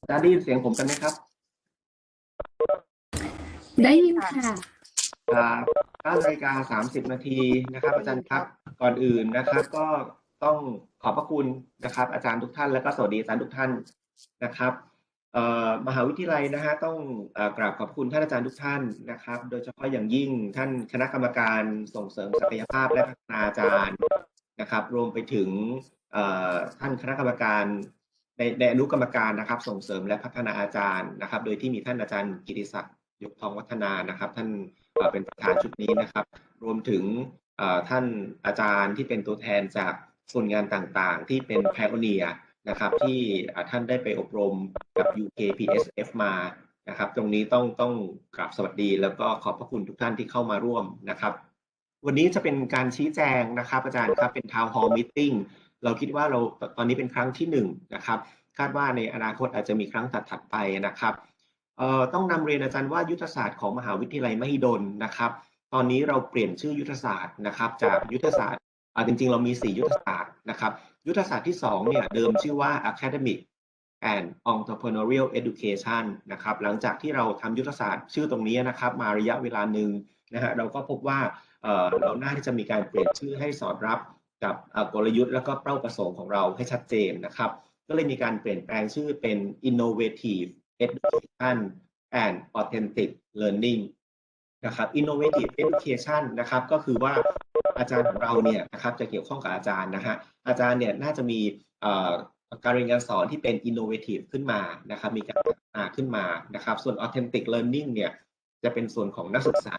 อาจารย์ได้ยินเสียงผมกันไหมครับได้ยินค่ะครับ9นาฬิกา30 นาทีนะครับอาจารย์ครับ ก่อนอื่นนะครับ ก็ต้องขอบพระคุณนะครับ อาจารย์ทุกท่านและก็สวัสดีอาจารย์ทุกท่านนะครับเอ่อมหาวิทยาลัยนะฮะต้องเอ่อกราบขอบคุณท่านอาจารย์ทุกท่านนะครับ โดยเฉพาะอย่างยิ่งท่านคณะกรรมการส่งเสริมศักยภาพและพัฒนาอาจารย์นะครับ รวมไปถึงเอ่อท่านคณะกรรมการ ในในอนุกรรมการนะครับ ส่งเสริมและพัฒนาอาจารย์นะครับ โดยที่มีท่านอาจารย์กิติศักดิ์ยกทองวัฒนานะครับ ท่านเป็นประธานชุดนี้นะครับ รวมถึงท่านอาจารย์ที่เป็นตัวแทนจากส่วนงานต่างๆ ที่เป็น p i o n e e r นะครับที่ท่านได้ไปอบรมกับ UKPSF มานะครับ ตรงนี้ต้องต้องกราบสวัสดี แล้วก็ขอบพระคุณทุกท่านที่เข้ามาร่วมนะครับ วันนี้จะเป็นการชี้แจงนะครับ อาจารย์ครับเป็น Town Hall Meeting เราคิดว่าเราตอนนี้เป็นครั้งที่หนึ่งนะครับ คาดว่าในอนาคตอาจจะมีครั้งถัดๆไปนะครับต้องนำเรียนอาจารย์ว่ายุทธศาสตร์ของมหาวิทยาลัยมหิดลนะครับ ตอนนี้เราเปลี่ยนชื่อยุทธศาสตร์นะครับ จากยุทธศาสตร์อ่าจริง ๆ เรามี 4 ยุทธศาสตร์นะครับ ยุทธศาสตร์ที่2เนี่ยเดิมชื่อว่า academic and entrepreneurial education นะครับ หลังจากที่เราทำยุทธศาสตร์ชื่อตรงนี้นะครับ มาระยะเวลาหนึ่งนะฮะเราก็พบว่าเอ่อเราน่าที่จะมีการเปลี่ยนชื่อให้สอดรับ กับกลยุทธ์และก็เป้าประสงค์ของเราให้ชัดเจนนะครับ ก็เลยมีการเปลี่ยนแปลงชื่อเป็น innovative education and authentic learning นะครับ innovative education นะครับก็คือว่าอาจารย์ของเราเนี่ยนะครับจะเกี่ยวข้องกับอาจารย์นะฮะอาจารย์เนี่ยน่าจะมีการเรียนการสอนที่เป็น innovative ขึ้นมานะครับมีการพัฒนาขึ้นมานะครับ ส่วน authentic learning เนี่ยจะเป็นส่วนของนักศึกษา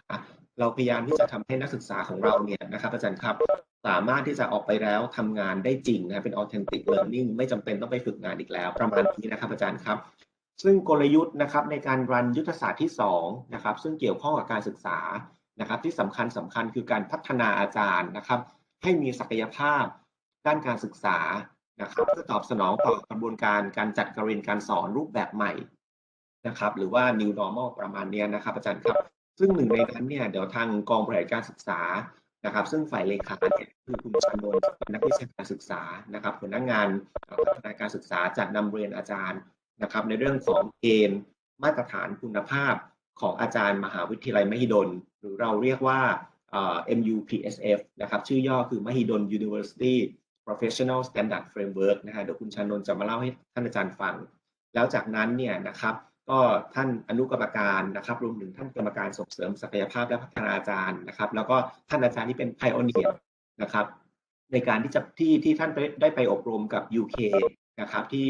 เราพยายามที่จะทำให้นักศึกษาของเราเนี่ยนะครับอาจารย์ครับสามารถที่จะออกไปแล้วทำงานได้จริงนะเป็น authentic learning ไม่จำเป็นต้องไปฝึกงานอีกแล้ว ประมาณนี้นะครับอาจารย์ครับ ซึ่งกลยุทธ์นะครับในการรันยุทธศาสตร์ที่2นะครับซึ่งเกี่ยวข้องกับการศึกษานะครับ ที่สำคัญสำคัญคือการพัฒนาอาจารย์นะครับ ให้มีศักยภาพด้านการศึกษานะครับเพื่อตอบสนองต่อกระบวนการการจัดการเรียนการสอนรูปแบบใหม่นะครับ หรือว่า new normal ประมาณนี้นะครับ อาจารย์ครับ ซึ่งหนึ่งในนั้นเนี่ยเดี๋ยวทางกองบริหารการศึกษานะครับ ซึ่งฝ่ายเลขาเนี่ยคือคุณชานนท์เป็นนักวิชาการศึกษานะครับหัวหน้างานพัฒนาการศึกษาจัดนำเรียนอาจารย์นะครับ ในเรื่องของเกณฑ์มาตรฐานคุณภาพของอาจารย์มหาวิทยาลัยมหิดล หรือเราเรียกว่า MUPSF นะครับ ชื่อย่อคือมหิดล University Professional Standard Framework นะฮะเดี๋ยวคุณชานนท์จะมาเล่าให้ท่านอาจารย์ฟัง แล้วจากนั้นเนี่ยนะครับ ก็ท่านอนุกรรมการนะครับรวมถึงท่านกรรมการส่งเสริมศักยภาพและพัฒนาอาจารย์นะครับ แล้วก็ท่านอาจารย์ที่เป็น pioneer นะครับ ในการที่จะที่ที่ท่านได้ไปอบรมกับ UK นะครับที่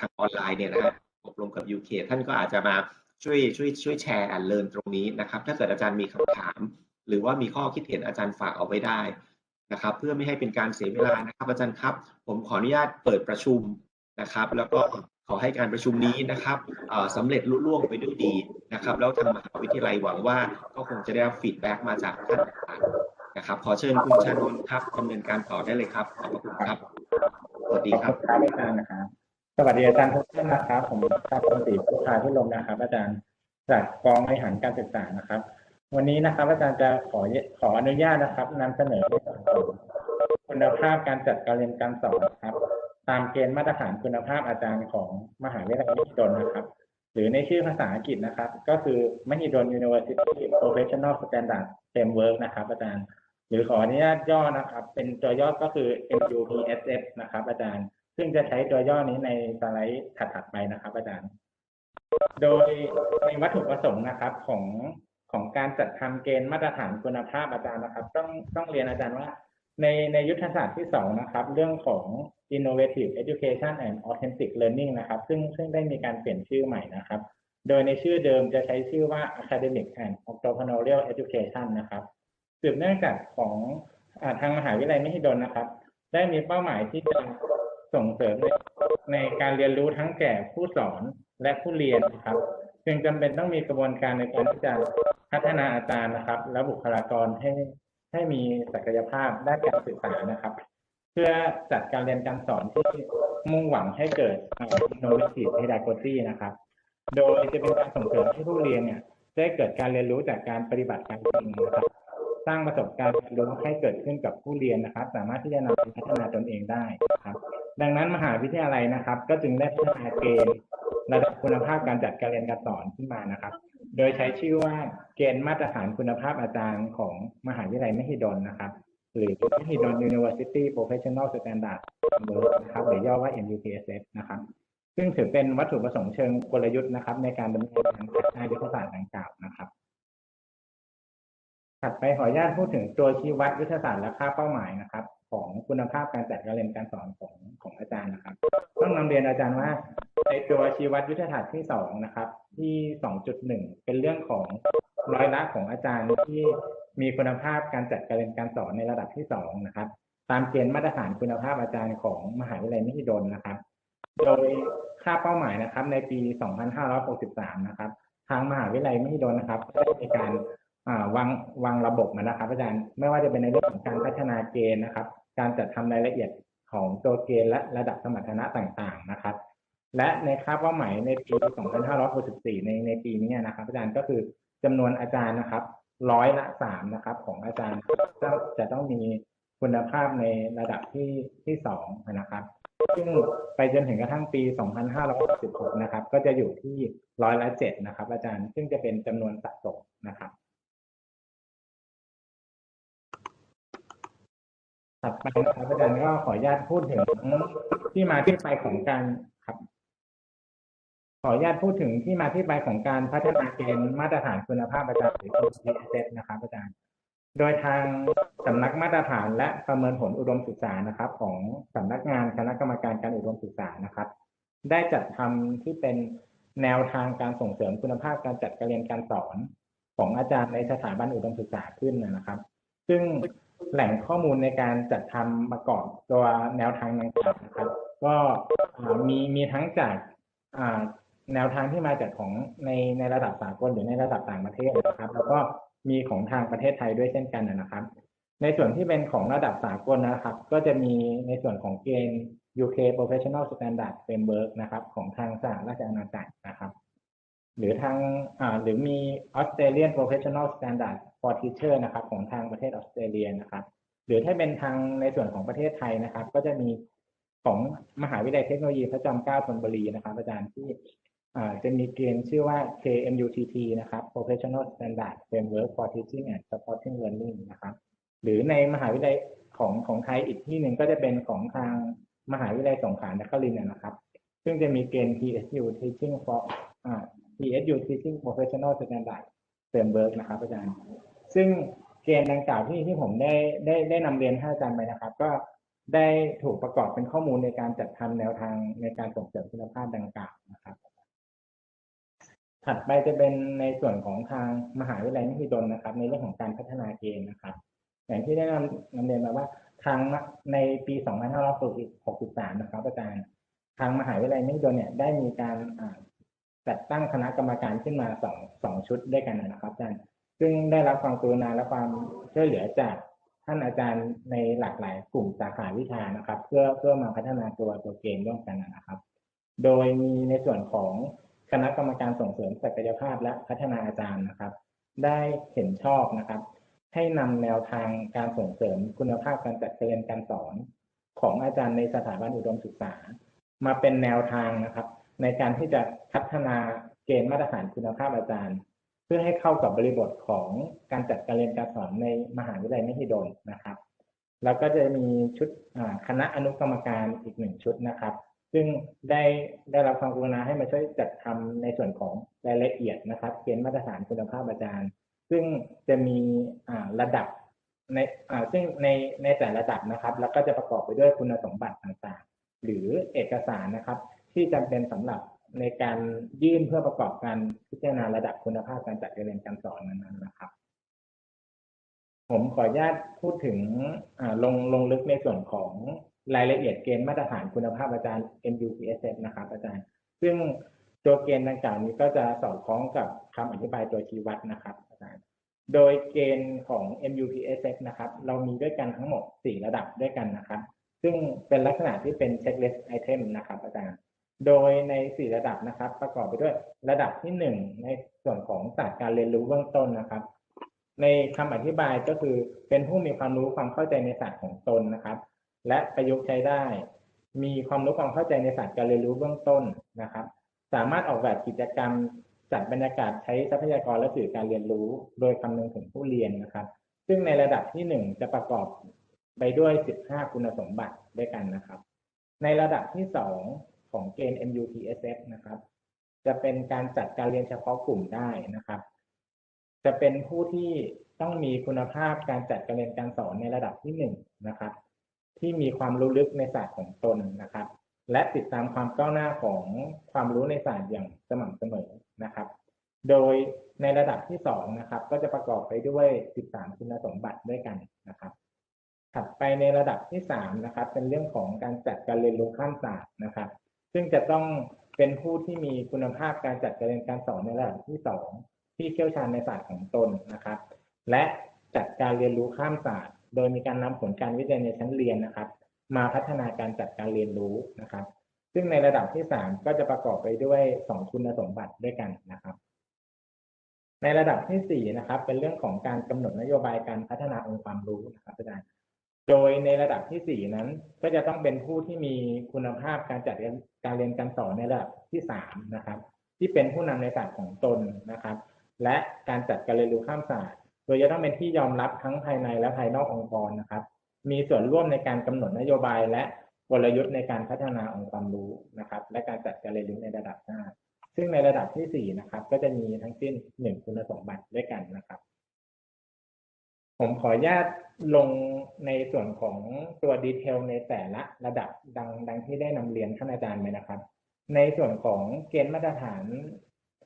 ทางออนไลน์เนี่ยนะฮะอบรมกับ UK ท่านก็อาจจะมาช่วยช่วยช่วยแชร์แอนเลินตรงนี้นะครับ ถ้าเกิดอาจารย์มีคำถาม หรือว่ามีข้อคิดเห็นอาจารย์ฝากเอาไว้ได้นะครับ เพื่อไม่ให้เป็นการเสียเวลานะครับ อาจารย์ครับ ผมขออนุญาตเปิดประชุมนะครับ แล้วก็ขอให้การประชุมนี้นะครับสำเร็จลุล่วงไปด้วยดีนะครับ แล้วทางมหาวิทยาลัยหวังว่าก็คงจะได้รับฟีดแบ็กมาจากท่านอาจารย์นะครับ ขอเชิญคุณชานนท์ครับดำเนินการต่อได้เลยครับ ขอบพระคุณครับ สวัสดีครับอาจารย์นะครับ สวัสดีอาจารย์ทุกท่านนะครับ ผมชาติศรีพุทธาพิรมนะครับ อาจารย์จากกองบริหารการศึกษานะครับ วันนี้นะครับ อาจารย์จะขอขออนุญาตนะครับนำเสนอในส่วนของคุณภาพการจัดการเรียนการสอนนะครับ ตามเกณฑ์มาตรฐานคุณภาพอาจารย์ของมหาวิทยาลัยมหิดลนะครับ หรือในชื่อภาษาอังกฤษนะครับ ก็คือมหิดล University Professional Standard Framework นะครับ อาจารย์ หรือขออนุญาตย่อนะครับ เป็นตัวย่อก็คือ MUPSF นะครับ อาจารย์ ซึ่งจะใช้ตัวย่อนี้ในสไลด์ถัดๆไปนะครับ อาจารย์ โดยในวัตถุประสงค์นะครับของของการจัดทำเกณฑ์มาตรฐานคุณภาพอาจารย์นะครับ ต้องต้องเรียนอาจารย์ว่า ในในยุทธศาสตร์ที่สองนะครับ เรื่องของ innovative education and authentic learning นะครับ ซึ่งซึ่งได้มีการเปลี่ยนชื่อใหม่นะครับ โดยในชื่อเดิมจะใช้ชื่อว่า academic and entrepreneurial education นะครับสืบเนื่องจากของอทางมหาวิทยาลัยมหิดลนะครับ ได้มีเป้าหมายที่จะส่งเสริมในในการเรียนรู้ทั้งแก่ผู้สอนและผู้เรียนนะครับจึงจำเป็นต้องมีกระบวนการในการที่จะพัฒนาอาจารย์นะครับ และบุคลากรให้ให้มีศักยภาพด้านการศึกษานะครับ เพื่อจัดการเรียนการสอนที่มุ่งหวังให้เกิด innovative pedagogy นะครับ โดยจะเป็นการส่งเสริมให้ผู้เรียนเนี่ยได้เกิดการเรียนรู้จากการปฏิบัติการจริงนะครับ สร้างประสบการณ์เรียนรู้ให้เกิดขึ้นกับผู้เรียนนะครับ สามารถที่จะนำไปพัฒนาตนเองได้นะครับ ดังนั้นมหาวิทยาลัยนะครับ ก็จึงได้พัฒนาเกณฑ์ระดับคุณภาพการจัดการเรียนการสอนขึ้นมานะครับ โดยใช้ชื่อว่าเกณฑ์มาตรฐานคุณภาพอาจารย์ของมหาวิทยาลัยมหิดลนะครับ หรือมหิดล University Professional Standard Framework นะครับหรือย่อว่า MUPSS นะครับ ซึ่งถือเป็นวัตถุประสงค์เชิงกลยุทธ์นะครับ ในการดำเนินการพัฒนายุทธศาสตร์ดังกล่าวนะครับถัดไปขออนุญาตพูดถึงตัวชี้วัดยุทธศาสตร์และค่าเป้าหมายนะครับ ของคุณภาพการจัดการเรียนการสอนของของอาจารย์นะครับ ต้องนำเรียนอาจารย์ว่าในตัวชี้วัดยุทธศาสตร์ที่สองนะครับ ที่สองจุดหนึ่งเป็นเรื่องของร้อยละของอาจารย์ที่ มีคุณภาพการจัดการเรียนการสอนในระดับที่สองนะครับ ตามเกณฑ์มาตรฐานคุณภาพอาจารย์ของมหาวิทยาลัยมหิดลนะครับ โดยค่าเป้าหมายนะครับ ในปี 2563 นะครับ ทางมหาวิทยาลัยมหิดลนะครับได้มีการาวางวางระบบมานะครับ อาจารย์ไม่ว่าจะเป็นในเรื่องของการพัฒนาเกณฑ์นะครับ การจัดทำรายละเอียดของตัวเกณฑ์และระดับสมรรถนะต่างๆนะครับ และในค่าเป้าหมายในปี 2564 ในในปีนี้นะครับ อาจารย์ก็คือจำนวนอาจารย์นะครับ ร้อยละสามนะครับ ของอาจารย์จะจะต้องมีคุณภาพในระดับที่ที่สองนะครับซึ่งไปจนถึงกระทั่งปี 2566 นะครับ ก็จะอยู่ที่ร้อยละเจ็ดนะครับ อาจารย์ ซึ่งจะเป็นจำนวนสะสมนะครับ ถัดไปนะครับอาจารย์ก็ขออนุญาตพูดถึงที่มาที่ไปของการครับ ขออนุญาตพูดถึงที่มาที่ไปของการพัฒนาเกณฑ์มาตรฐานคุณภาพอาจารย์หรือ PSS นะครับอาจารย์ โดยทางสำนักมาตรฐานและประเมินผลอุดมศึกษานะครับ ของสำนักงานคณะกรรมการการอุดมศึกษานะครับ ได้จัดทำที่เป็นแนวทางการส่งเสริมคุณภาพการจัดการเรียนการสอนของอาจารย์ในสถาบันอุดมศึกษาขึ้นนะครับ ซึ่งแหล่งข้อมูลในการจัดทำประกอบตัวแนวทางดังกล่าวนะครับ ก็มีมีทั้งจากอ่า แนวทางที่มาจากของในในระดับสากลหรือในระดับต่างประเทศนะครับ แล้วก็มีของทางประเทศไทยด้วยเช่นกันนะครับ ในส่วนที่เป็นของระดับสากลนะครับ ก็จะมีในส่วนของเกณฑ์ UK Professional Standard Framework นะครับของทางสหราชอาณาจักรนะครับ หรือทางอ่าหรือมี Australian Professional Standard for Teacher นะครับของทางประเทศออสเตรเลียนะครับ หรือถ้าเป็นทางในส่วนของประเทศไทยนะครับ ก็จะมีของมหาวิทยาลัยเทคโนโลยีพระจอมเกล้าธนบุรีนะครับ อาจารย์ที่ จะมีเกณฑ์ชื่อว่า KMUTT นะครับ Professional Standard Framework for Teaching and Supporting Learning นะครับ หรือในมหาวิทยาลัยของของไทยอีกที่หนึ่งก็จะเป็นของทางมหาวิทยาลัยสงขลานครินทร์นะครับ ซึ่งจะมีเกณฑ์ PSU Teaching for อ่า PSU Teaching Professional Standard Framework นะครับอาจารย์ ซึ่งเกณฑ์ดังกล่าวที่ที่ผมได้ได้ได้นำเรียนให้อาจารย์ไปนะครับ ก็ได้ถูกประกอบเป็นข้อมูลในการจัดทำแนวทางในการส่งเสริมคุณภาพดังกล่าวนะครับ ถัดไปจะเป็นในส่วนของทางมหาวิทยาลัยมหิดลนะครับ ในเรื่องของการพัฒนาเกณฑ์นะครับ อย่างที่ได้นำนำเรียนมาว่าทางในปี 2563 นะครับอาจารย์ทางมหาวิทยาลัยมหิดลเนี่ยได้มีการจัดตั้งคณะกรรมการขึ้นมาสองสองชุดด้วยกันนะครับอาจารย์ซึ่งได้รับความกรุณาและความช่วยเหลือจากท่านอาจารย์ในหลากหลายกลุ่มสาขาวิชานะครับ เพื่อเพื่อมาพัฒนาตัวตัวเกณฑ์ร่วมกันนะครับ โดยมีในส่วนของ คณะกรรมการส่งเสริมศักยภาพและพัฒนาอาจารย์นะครับ ได้เห็นชอบนะครับ ให้นำแนวทางการส่งเสริมคุณภาพการจัดการเรียนการสอน ของอาจารย์ในสถาบันอุดมศึกษา มาเป็นแนวทางนะครับ ในการที่จะพัฒนาเกณฑ์มาตรฐานคุณภาพอาจารย์ เพื่อให้เข้ากับบริบทของการจัดการเรียนการสอนในมหาวิทยาลัยมหิดลนะครับ แล้วก็จะมีชุดคณะอนุกรรมการอีกหนึ่งชุดนะครับ ซึ่งได้ได้รับความกรุณาให้มาช่วยจัดทำในส่วนของรายละเอียดนะครับเกณฑ์มาตรฐานคุณภาพอาจารย์ ซึ่งจะมีระดับในอ่าซึ่งในในแต่ระดับนะครับ แล้วก็จะประกอบไปด้วยคุณสมบัติต่างๆ หรือเอกสารนะครับ ที่จำเป็นสำหรับในการยื่นเพื่อประกอบการพิจารณาระดับคุณภาพการจัดการเรียนการสอนนั้นๆนะครับ ผมขออนุญาตพูดถึงอ่าลงลงลึกในส่วนของ รายละเอียดเกณฑ์มาตรฐานคุณภาพอาจารย์ MUPSS นะครับอาจารย์ ซึ่งตัวเกณฑ์ดังกล่าวนี้ก็จะสอดคล้องกับคำอธิบายตัวชี้วัดนะครับอาจารย์ โดยเกณฑ์ของ MUPSS นะครับ เรามีด้วยกันทั้งหมด 4 ระดับด้วยกันนะครับ ซึ่งเป็นลักษณะที่เป็น checklist item นะครับอาจารย์ โดยใน 4 ระดับนะครับ ประกอบไปด้วยระดับที่ 1 ในส่วนของศาสตร์การเรียนรู้เบื้องต้นนะครับ ในคำอธิบายก็คือเป็นผู้มีความรู้ความเข้าใจในศาสตร์ของตนนะครับ และประยุกต์ใช้ได้ มีความรู้ความเข้าใจในศาสตร์การเรียนรู้เบื้องต้นนะครับ สามารถออกแบบกิจกรรมจัดบรรยากาศใช้ทรัพยากรและสื่อการเรียนรู้ โดยคำนึงถึงผู้เรียนนะครับ ซึ่งในระดับที่หนึ่งจะประกอบไปด้วย 15 คุณสมบัติด้วยกันนะครับ ในระดับที่สองของเกณฑ์ MUTSF นะครับ จะเป็นการจัดการเรียนเฉพาะกลุ่มได้นะครับ จะเป็นผู้ที่ต้องมีคุณภาพการจัดการเรียนการสอนในระดับที่หนึ่งนะครับ ที่มีความรู้ลึกในศาสตร์ของตนนะครับ และติดตามความก้าวหน้าของความรู้ในศาสตร์อย่างสม่ำเสมอนะครับ โดยในระดับที่สองนะครับก็จะประกอบไปด้วย 13 คุณสมบัติด้วยกันนะครับ ถัดไปในระดับที่สามนะครับเป็นเรื่องของการจัดการเรียนรู้ข้ามศาสตร์นะครับ ซึ่งจะต้องเป็นผู้ที่มีคุณภาพการจัดการเรียนการสอนในระดับที่สองที่เชี่ยวชาญในศาสตร์ของตนนะครับ และจัดการเรียนรู้ข้ามศาสตร์ โดยมีการนำผลการวิจัยในชั้นเรียนนะครับ มาพัฒนาการจัดการเรียนรู้นะครับ ซึ่งในระดับที่สามก็จะประกอบไปด้วยสองคุณสมบัติด้วยกันนะครับ ในระดับที่สี่นะครับ เป็นเรื่องของการกำหนดนโยบายการพัฒนาองค์ความรู้นะครับอาจารย์โดยในระดับที่สี่นั้น ก็จะต้องเป็นผู้ที่มีคุณภาพการจัดการเรียนการสอนในระดับที่สามนะครับ ที่เป็นผู้นำในศาสตร์ของตนนะครับ และการจัดการเรียนรู้ข้ามศาสตร์ ยจะต้องเป็นที่ยอมรับทั้งภายในและภายนอกองค์กรนะครับ มีส่วนร่วมในการกำหนดนโยบายและกลยุทธ์ในการพัฒนาองค์ความรู้นะครับ และการจัดการเรียนรู้ในระดับหน้าซึ่งในระดับที่สี่นะครับ ก็จะมีทั้งสิ้นหนึ่งคุณสมบัติด้วยกันนะครับ ผมขออนุญาตลงในส่วนของตัวดีเทลในแต่ละระดับดังดังที่ได้นำเรียนท่านอาจารย์ไปนะครับ ในส่วนของเกณฑ์มาตรฐาน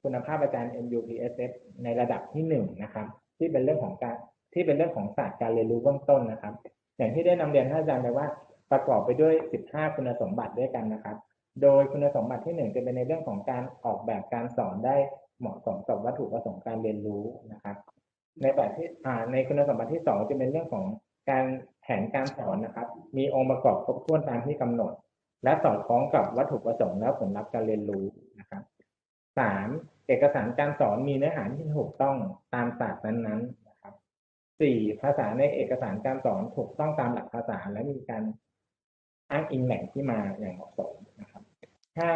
คุณภาพอาจารย์ MUPSF ในระดับที่หนึ่งนะครับ ที่เป็นเรื่องของการที่เป็นเรื่องของศาสตร์การเรียนรู้เบื้องต้นนะครับ อย่างที่ได้นำเรียนท่านอาจารย์ไปว่าประกอบไปด้วย 15 คุณสมบัติด้วยกันนะครับ โดยคุณสมบัติที่หนึ่งจะเป็นในเรื่องของการออกแบบการสอนได้เหมาะสมกับวัตถุประสงค์การเรียนรู้นะครับ ในแบบที่ในคุณสมบัติที่สองจะเป็นเรื่องของการแผนการสอนนะครับ มีองค์ประกอบครบถ้วนตามที่กำหนด และสอดคล้องกับวัตถุประสงค์และผลลัพธ์การเรียนรู้นะครับสาม เอกสารการสอนมีเนื้อหาที่ถูกต้องตามศาสตร์นั้นๆนะครับสี่ภาษาในเอกสารการสอนถูกต้องตามหลักภาษา และมีการอ้างอิงแหล่งที่มาอย่างเหมาะสมนะครับห้า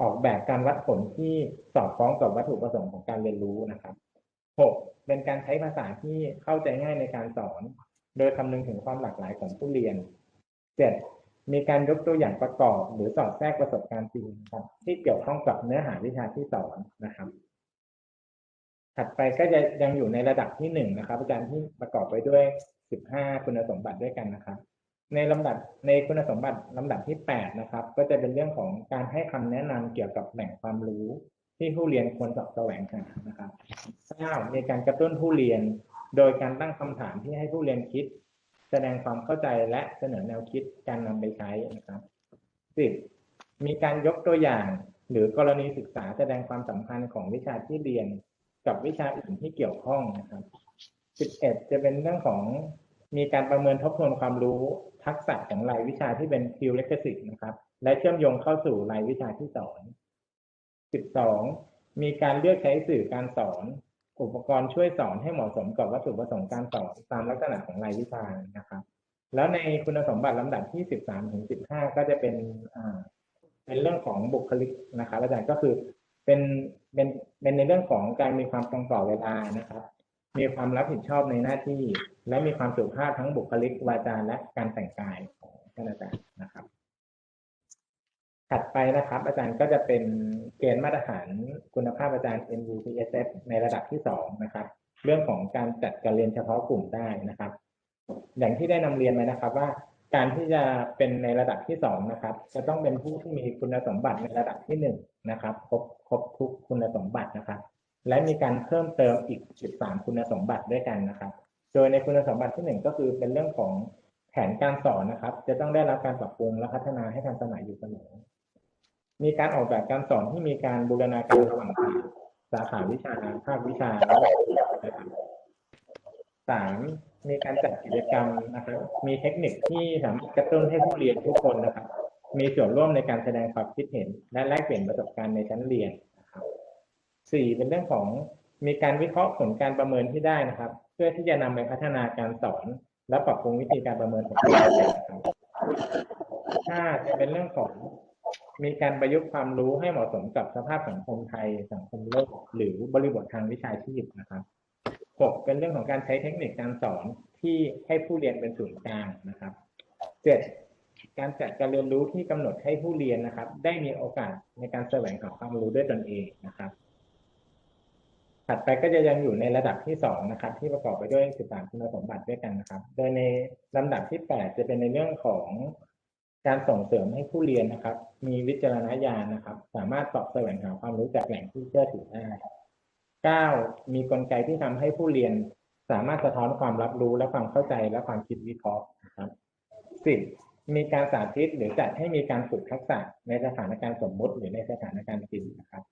ออกแบบการวัดผลที่สอดคล้องกับวัตถุประสงค์ของการเรียนรู้นะครับหกเป็นการใช้ภาษาที่เข้าใจง่ายในการสอน โดยคำนึงถึงความหลากหลายของผู้เรียนเจ็ด มีการยกตัวอย่างประกอบ หรือสอดแทรกประสบการณ์จริงครับที่เกี่ยวข้องกับเนื้อหาวิชาที่สอนนะครับ ถัดไปก็จะยังอยู่ในระดับที่หนึ่งนะครับ อาจารย์ที่ประกอบไปด้วยสิบห้าคุณสมบัติด้วยกันนะครับ ในลำดับในคุณสมบัติลำดับที่แปดนะครับ ก็จะเป็นเรื่องของการให้คำแนะนำเกี่ยวกับแหล่งความรู้ที่ผู้เรียนควรสอบแสวงหานะครับเก้ามีการกระตุ้นผู้เรียน โดยการตั้งคำถามที่ให้ผู้เรียนคิด แสดงความเข้าใจและเสนอแนวคิดการนำไปใช้นะครับสิบมีการยกตัวอย่าง หรือกรณีศึกษาแสดงความสัมพันธ์ของวิชาที่เรียน กับวิชาอื่นที่เกี่ยวข้องนะครับสิบเอ็ดจะเป็นเรื่องของมีการประเมินทบทวนความรู้ทักษะของรายวิชาที่เป็น prerequisite นะครับ และเชื่อมโยงเข้าสู่รายวิชาที่สอนสิบสองมีการเลือกใช้สื่อการสอน อุปกรณ์ช่วยสอนให้เหมาะสมกับวัตถุประสงค์การสอนตามลักษณะของรายวิชานะครับ แล้วในคุณสมบัติลำดับที่สิบสามถึงสิบห้าก็จะเป็นอ่าเป็นเรื่องของบุคลิกนะครับอาจารย์ก็คือเป็นเป็นเป็นในเรื่องของการมีความตรงต่อเวลานะครับ มีความรับผิดชอบในหน้าที่ และมีความสุภาพทั้งบุคลิกวาจาและการแต่งกายของท่านอาจารย์นะครับ ถัดไปนะครับ อาจารย์ก็จะเป็นเกณฑ์มาตรฐานคุณภาพอาจารย์ NUPSF ในระดับที่สองนะครับ เรื่องของการจัดการเรียนเฉพาะกลุ่มได้นะครับ อย่างที่ได้นำเรียนไปนะครับว่าการที่จะเป็นในระดับที่สองนะครับ จะต้องเป็นผู้ที่มีคุณสมบัติในระดับที่หนึ่งนะครับครบครบทุกคุณสมบัตินะครับ และมีการเพิ่มเติมอีก 13 คุณสมบัติด้วยกันนะครับ โดยในคุณสมบัติที่หนึ่งก็คือเป็นเรื่องของแผนการสอนนะครับ จะต้องได้รับการปรับปรุงและพัฒนาให้ทันสมัยอยู่เสมอ มีการออกแบบการสอนที่มีการบูรณาการระหว่างสายสาขาวิชาภาควิชานะครับสามมีการจัดกิจกรรมนะครับ มีเทคนิคที่สามารถกระตุ้นให้ผู้เรียนทุกคนนะครับ มีส่วนร่วมในการแสดงความคิดเห็น และแลกเปลี่ยนประสบการณ์ในชั้นเรียนนะครับสี่เป็นเรื่องของมีการวิเคราะห์ผลการประเมินที่ได้นะครับ เพื่อที่จะนำไปพัฒนาการสอน และปรับปรุงวิธีการประเมินของผู้เรียนนะครับห้าจะเป็นเรื่องของ มีการประยุกต์ความรู้ให้เหมาะสมกับสภาพสังคมไทย สังคมโลก หรือบริบททางวิชาชีพนะครับหกเป็นเรื่องของการใช้เทคนิคการสอนที่ให้ผู้เรียนเป็นศูนย์กลางนะครับเจ็ดการจัดการเรียนรู้ที่กำหนดให้ผู้เรียนนะครับ ได้มีโอกาสในการแสวงหาความรู้ด้วยตนเองนะครับ ถัดไปก็จะยังอยู่ในระดับที่สองนะครับ ที่ประกอบไปด้วย13คุณสมบัติด้วยกันนะครับ โดยในลำดับที่8จะเป็นในเรื่องของ การส่งเสริมให้ผู้เรียนนะครับ มีวิจารณญาณนะครับ สามารถสอบแสวงหาความรู้จากแหล่งที่เชื่อถือได้ 9. มีกลไกที่ทำให้ผู้เรียนสามารถสะท้อนความรับรู้และความเข้าใจและความคิดวิเคราะห์นะครับ 10. มีการสาธิตหรือจัดให้มีการฝึกทักษะในสถานการณ์สมมุติ หรือในสถานการณ์จริงนะครับ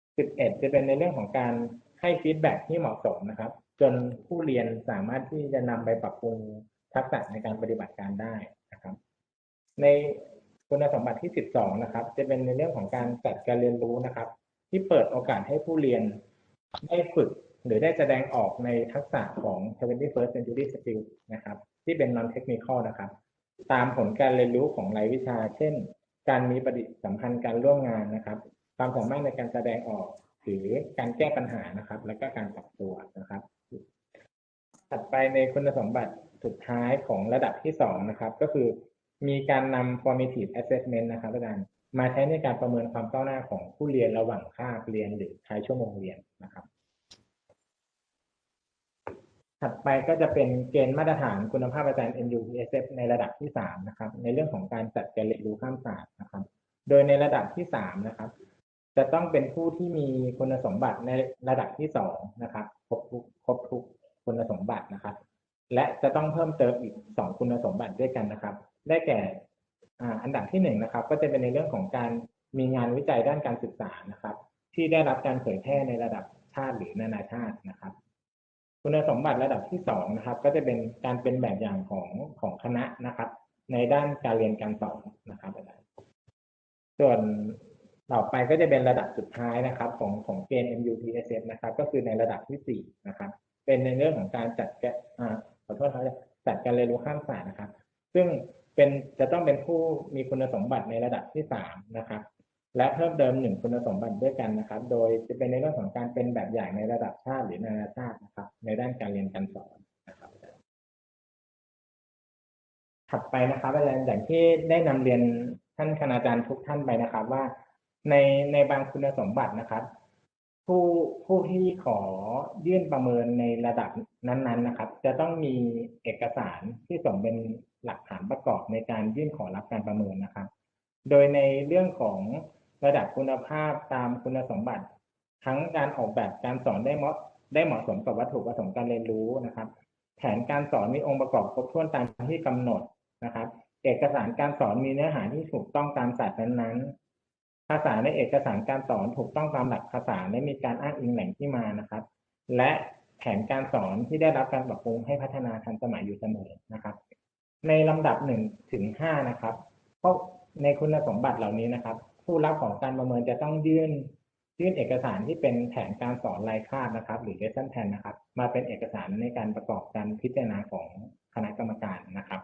11จะเป็นในเรื่องของการให้ฟีดแบ็กที่เหมาะสมนะครับ จนผู้เรียนสามารถที่จะนำไปปรับปรุงทักษะในการปฏิบัติการได้นะครับ ในคุณสมบัติที่ 12 นะครับ จะเป็นในเรื่องของการจัดการเรียนรู้นะครับ ที่เปิดโอกาสให้ผู้เรียนได้ฝึกหรือได้แสดงออกในทักษะของ 21st century skill นะครับ ที่เป็น non technical นะครับ ตามผลการเรียนรู้ของรายวิชา เช่น การมีปฏิสัมพันธ์การร่วมงานนะครับ ความสามารถในการแสดงออกหรือการแก้ปัญหานะครับ แล้วก็การปรับตัวนะครับ ถัดไปในคุณสมบัติสุดท้ายของระดับที่สองนะครับ ก็คือ มีการนำ formative assessment นะครับอาจารย์มาใช้ในการประเมินความก้าวหน้าของผู้เรียนระหว่างคาบเรียนหรือท้ายชั่วโมงเรียนนะครับ ถัดไปก็จะเป็นเกณฑ์มาตรฐานคุณภาพอาจารย์ NUPSF ในระดับที่สามนะครับ ในเรื่องของการจัดการเรียนรู้ข้ามศาสตร์นะครับ โดยในระดับที่สามนะครับ จะต้องเป็นผู้ที่มีคุณสมบัติในระดับที่สองนะครับครบทุกครบทุกคุณสมบัตินะครับ และจะต้องเพิ่มเติมอีกสองคุณสมบัติด้วยกันนะครับ ได้แก่อันดับที่หนึ่งนะครับ ก็จะเป็นในเรื่องของการมีงานวิจัยด้านการศึกษานะครับ ที่ได้รับการเผยแพร่ในระดับชาติหรือนานาชาตินะครับ คุณสมบัติระดับที่สองนะครับ ก็จะเป็นการเป็นแบบอย่างของของคณะนะครับ ในด้านการเรียนการสอนนะครับอาจารย์ส่วนต่อไปก็จะเป็นระดับสุดท้ายนะครับ ของของเกณฑ์ MUTSF นะครับ ก็คือในระดับที่สี่นะครับ เป็นในเรื่องของการจัดแกะอ่าขอโทษครับจัดการเรียนรู้ข้ามศาสตร์นะครับ ซึ่ง เป็นจะต้องเป็นผู้มีคุณสมบัติในระดับที่สามนะครับ และเพิ่มเติมหนึ่งคุณสมบัติด้วยกันนะครับ โดยจะเป็นในเรื่องของการเป็นแบบอย่างในระดับชาติหรือนานาชาตินะครับ ในด้านการเรียนการสอนนะครับถัดไปนะครับอาจารย์อย่างที่ได้นำเรียนท่านคณาจารย์ทุกท่านไปนะครับ ว่าในในบางคุณสมบัตินะครับ ผู้ผู้ที่ขอยื่นประเมินในระดับนั้น ๆนะครับ จะต้องมีเอกสารที่ส่งเป็น หลักฐานประกอบในการยื่นขอรับการประเมินนะครับ โดยในเรื่องของระดับคุณภาพตามคุณสมบัติ ทั้งการออกแบบการสอนได้เหมาะได้เหมาะสมกับวัตถุประสงค์การเรียนรู้นะครับ แผนการสอนมีองค์ประกอบครบถ้วนตามที่กำหนดนะครับ เอกสารการสอนมีเนื้อหาที่ถูกต้องตามศาสตร์นั้นๆ ภาษาในเอกสารการสอนถูกต้องตามหลักภาษาและมีการอ้างอิงแหล่งที่มานะครับ และแผนการสอนที่ได้รับการปรับปรุงให้พัฒนาทันสมัยอยู่เสมอนะครับ ในลำดับหนึ่งถึงห้านะครับ เพราะในคุณสมบัติเหล่านี้นะครับ ผู้รับของการประเมินจะต้องยื่นยื่นเอกสารที่เป็นแผนการสอนรายคาบนะครับ หรือ lesson plan นะครับ มาเป็นเอกสารในการประกอบการพิจารณาของคณะกรรมการนะครับ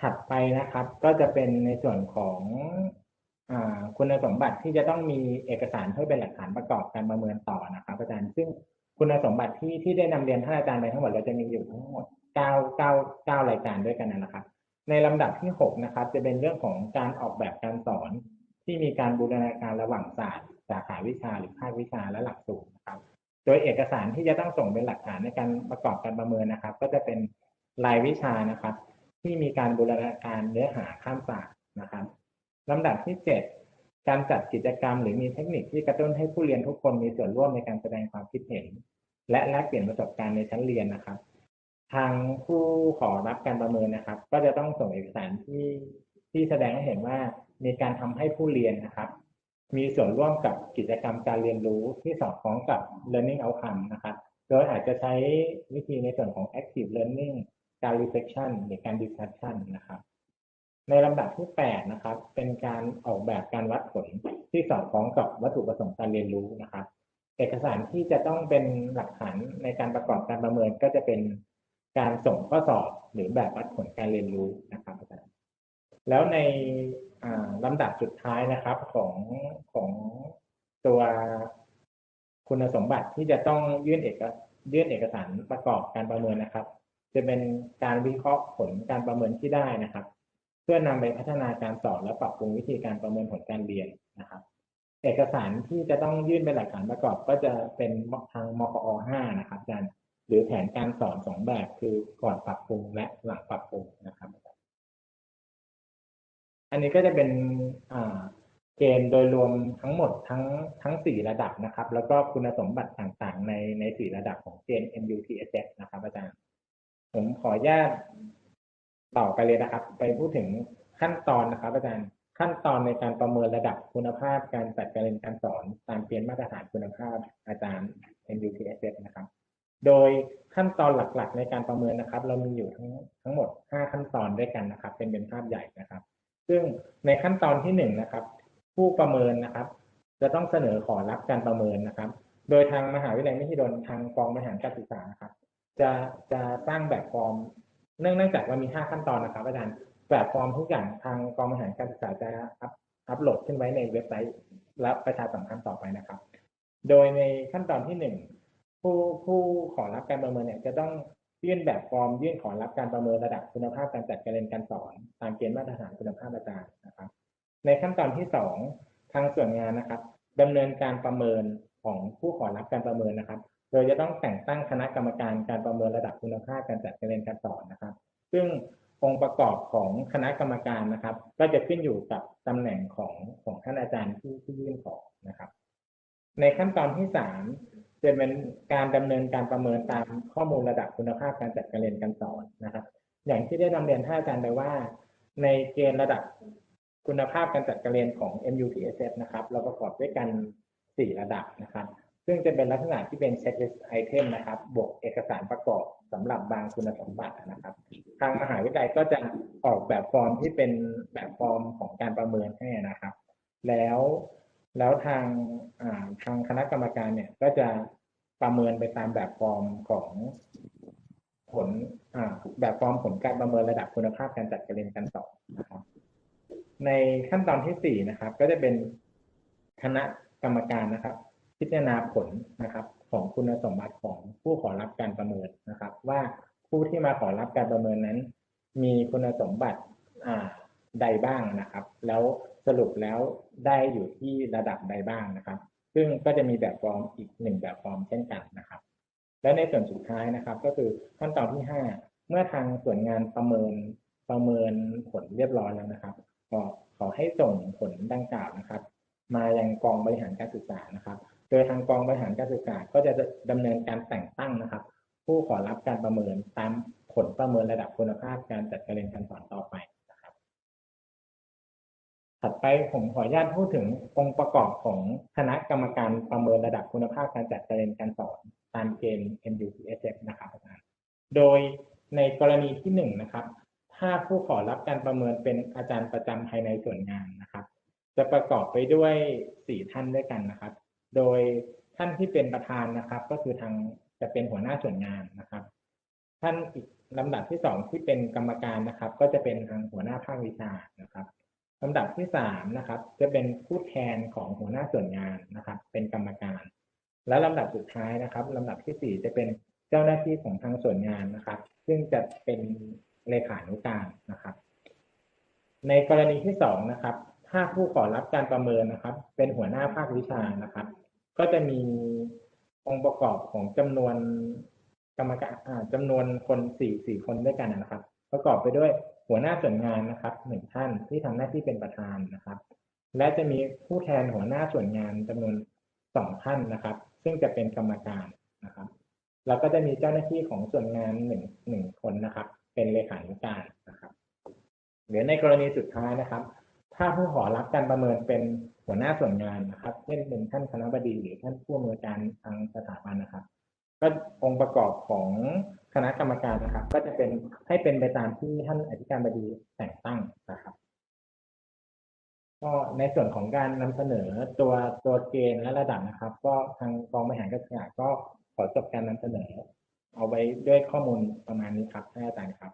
ถัดไปนะครับ ก็จะเป็นในส่วนของอคุณสมบัติที่จะต้องมีเอกสารเพื่อเป็นหลักฐานประกอบการประเมินต่อนะครับอาจารย์ซึ่ง คุณสมบัติที่ที่ได้นำเรียนท่านอาจารย์ไปทั้งหมดเราจะมีอยู่ทั้งหมดเก้าเก้าเก้ารายการด้วยกันนะครับ ในลำดับที่หกนะครับ จะเป็นเรื่องของการออกแบบการสอน ที่มีการบูรณาการระหว่างศาสตร์สาขาวิชาหรือภาควิชาและหลักสูตรนะครับ โดยเอกสารที่จะต้องส่งเป็นหลักฐานในการประกอบการประเมินนะครับ ก็จะเป็นรายวิชานะครับ ที่มีการบูรณาการเนื้อหาข้ามศาสตร์นะครับลำดับที่เจ็ด การจัดกิจกรรมหรือมีเทคนิคที่กระตุ้นให้ผู้เรียนทุกคนมีส่วนร่วมในการแสดงความคิดเห็น และแลกเปลี่ยนประสบการณ์ในชั้นเรียนนะครับ ทางผู้ขอรับการประเมินนะครับ ก็จะต้องส่งเอกสารที่ที่แสดงให้เห็นว่ามีการทำให้ผู้เรียนนะครับ มีส่วนร่วมกับกิจกรรมการเรียนรู้ที่สอดคล้องกับ learning outcome นะครับ โดยอาจจะใช้วิธีในส่วนของ active learning การ reflection หรือการ discussion นะครับ ในลำดับที่ 8 นะครับ เป็นการออกแบบการวัดผลที่สอดคล้องกับวัตถุประสงค์การเรียนรู้นะครับ เอกสารที่จะต้องเป็นหลักฐานในการประกอบการประเมินก็จะเป็นการส่งข้อสอบหรือแบบวัดผลการเรียนรู้นะครับอาจารย์แล้วในลำดับสุดท้ายนะครับของของตัวคุณสมบัติที่จะต้องยื่นเอกยื่นเอกสารประกอบการประเมินนะครับ จะเป็นการวิเคราะห์ผลการประเมินที่ได้นะครับ เพื่อนำไปพัฒนาการสอนและปรับปรุงวิธีการประเมินผลการเรียนนะครับ เอกสารที่จะต้องยื่นเป็นหลักฐานประกอบก็จะเป็นทางมคอ5นะครับอาจารย์หรือแผนการสอนสองแบบคือก่อนปรับปรุงและหลังปรับปรุงนะครับ อันนี้ก็จะเป็นเกณฑ์โดยรวมทั้งหมดทั้งทั้งสี่ระดับนะครับ แล้วก็คุณสมบัติต่างๆ ในในสี่ระดับของเกณฑ์ MUTSS นะครับอาจารย์ผมขออนุญาต ต่อไปเลยนะครับ ไปพูดถึงขั้นตอนนะครับ อาจารย์ขั้นตอนในการประเมินระดับคุณภาพการจัดการเรียนการสอนตามเกณฑ์มาตรฐานคุณภาพอาจารย์ MUTSS นะครับ โดยขั้นตอนหลักๆ ในการประเมินนะครับ เรามีอยู่ทั้งทั้งหมด 5 ขั้นตอนด้วยกันนะครับ เป็นเป็นภาพใหญ่นะครับ ซึ่งในขั้นตอนที่หนึ่งนะครับ ผู้ประเมินนะครับ จะต้องเสนอขอรับการประเมินนะครับ โดยทางมหาวิทยาลัยมหิดลทางกองบริหารการศึกษานะครับ จะจะสร้างแบบฟอร์ม เนื่องจากว่ามี 5 ขั้นตอนนะครับอาจารย์แบบฟอร์มทุกอย่างทางกองบริหารการศึกษาจะอัพโหลดขึ้นไว้ในเว็บไซต์และประชาสัมพันธ์ต่อไปนะครับ โดยในขั้นตอนที่หนึ่งผู้ผู้ขอรับการประเมินเนี่ยจะต้องยื่นแบบฟอร์มยื่นขอรับการประเมินระดับคุณภาพการจัดการเรียนการสอน ตามเกณฑ์มาตรฐานคุณภาพอาจารย์นะครับ ในขั้นตอนที่สองทางส่วนงานนะครับดำเนินการประเมินของผู้ขอรับการประเมินนะครับ โดยจะต้องแต่งตั้งคณะกรรมการการประเมินระดับคุณภาพการจัดการเรียนการสอนนะครับ ซึ่งองค์ประกอบของคณะกรรมการนะครับ ก็จะขึ้นอยู่กับตำแหน่งของของท่านอาจารย์ที่ที่ยื่นขอนะครับ ในขั้นตอนที่สามจะเป็นการดำเนินการประเมินตามข้อมูลระดับคุณภาพการจัดการเรียนการสอนนะครับ อย่างที่ได้นำเรียนท่านอาจารย์ไปว่า ในเกณฑ์ระดับคุณภาพการจัดการเรียนของ MUTSS นะครับ เราประกอบด้วยกันสี่ระดับนะครับ ซึ่งจะเป็นลักษณะที่เป็น checklist item นะครับ บวกเอกสารประกอบสำหรับบางคุณสมบัตินะครับ ทางมหาวิทยาลัยก็จะออกแบบฟอร์มที่เป็นแบบฟอร์มของการประเมินให้นะครับ แล้วแล้วทางทางคณะกรรมการเนี่ยก็จะประเมินไปตามแบบฟอร์มของผลแบบฟอร์มผลการประเมินระดับคุณภาพการจัดการเรียนการสอนนะครับ ในขั้นตอนที่สี่นะครับ ก็จะเป็นคณะกรรมการนะครับ พิจารณาผลนะครับของคุณสมบัติของผู้ขอรับการประเมินนะครับ ว่าผู้ที่มาขอรับการประเมินนั้น มีคุณสมบัติใดบ้างนะครับ แล้วสรุปแล้วได้อยู่ที่ระดับใดบ้างนะครับ ซึ่งก็จะมีแบบฟอร์มอีกหนึ่งแบบฟอร์มเช่นกันนะครับ และในส่วนสุดท้ายนะครับ ก็คือขั้นตอนที่ห้าเมื่อทางส่วนงานประเมินประเมินผลเรียบร้อยแล้วนะครับก็ขอให้ส่งผลดังกล่าวนะครับ มายังกองบริหารการศึกษานะครับ โดยทางกองบริหารการศึกษาก็จะดำเนินการแต่งตั้งนะครับ ผู้ขอรับการประเมินตามผลประเมินระดับคุณภาพการจัดการเรียนการสอนต่อไปนะครับ ถัดไปผมขออนุญาตพูดถึงองค์ประกอบของคณะกรรมการประเมินระดับคุณภาพการจัดการเรียนการสอนตามเกณฑ์ MUTSF นะครับอาจารย์โดยในกรณีที่หนึ่งนะครับถ้าผู้ขอรับการประเมินเป็นอาจารย์ประจำภายในส่วนงานนะครับ จะประกอบไปด้วยสี่ท่านด้วยกันนะครับ โดยท่านที่เป็นประธานนะครับ ก็คือทางจะเป็นหัวหน้าส่วนงานนะครับ ท่านอีกลำดับที่สองที่เป็นกรรมการนะครับ ก็จะเป็นทางหัวหน้าภาควิชานะครับลำดับที่สามนะครับ จะเป็นผู้แทนของหัวหน้าส่วนงานนะครับ เป็นกรรมการ และลำดับสุดท้ายนะครับลำดับที่สี่จะเป็นเจ้าหน้าที่ของทางส่วนงานนะครับ ซึ่งจะเป็นเลขานุการนะครับ ในกรณีที่สองนะครับ ถ้าผู้ขอรับการประเมินนะครับ เป็นหัวหน้าภาควิชานะครับ ก็จะมีองค์ประกอบของจำนวนกรรมการอ่าจำนวนคนสี่สี่คนด้วยกันนะครับ ประกอบไปด้วยหัวหน้าส่วนงานนะครับหนึ่งท่านที่ทำหน้าที่เป็นประธานนะครับ และจะมีผู้แทนหัวหน้าส่วนงานจำนวนสองท่านนะครับ ซึ่งจะเป็นกรรมการนะครับ แล้วก็จะมีเจ้าหน้าที่ของส่วนงานหนึ่งหนึ่งคนนะครับ เป็นเลขานุการนะครับหรือในกรณีสุดท้ายนะครับ ถ้าผู้ขอรับการประเมินเป็นหัวหน้าส่วนงานนะครับเช่นเป็นท่านคณะบดีหรือท่านผู้อำนวยการทางสถาบันนะครับ ก็องค์ประกอบของคณะกรรมการนะครับ ก็จะเป็นให้เป็นไปตามที่ท่านอธิการบดีแต่งตั้งนะครับก็ในส่วนของการนำเสนอตัวตัวเกณฑ์และระดับนะครับ ก็ทางกองบริหารการศึกษาก็ขอจบการนำเสนอ เอาไว้ด้วยข้อมูลประมาณนี้ครับท่านอาจารย์ครับ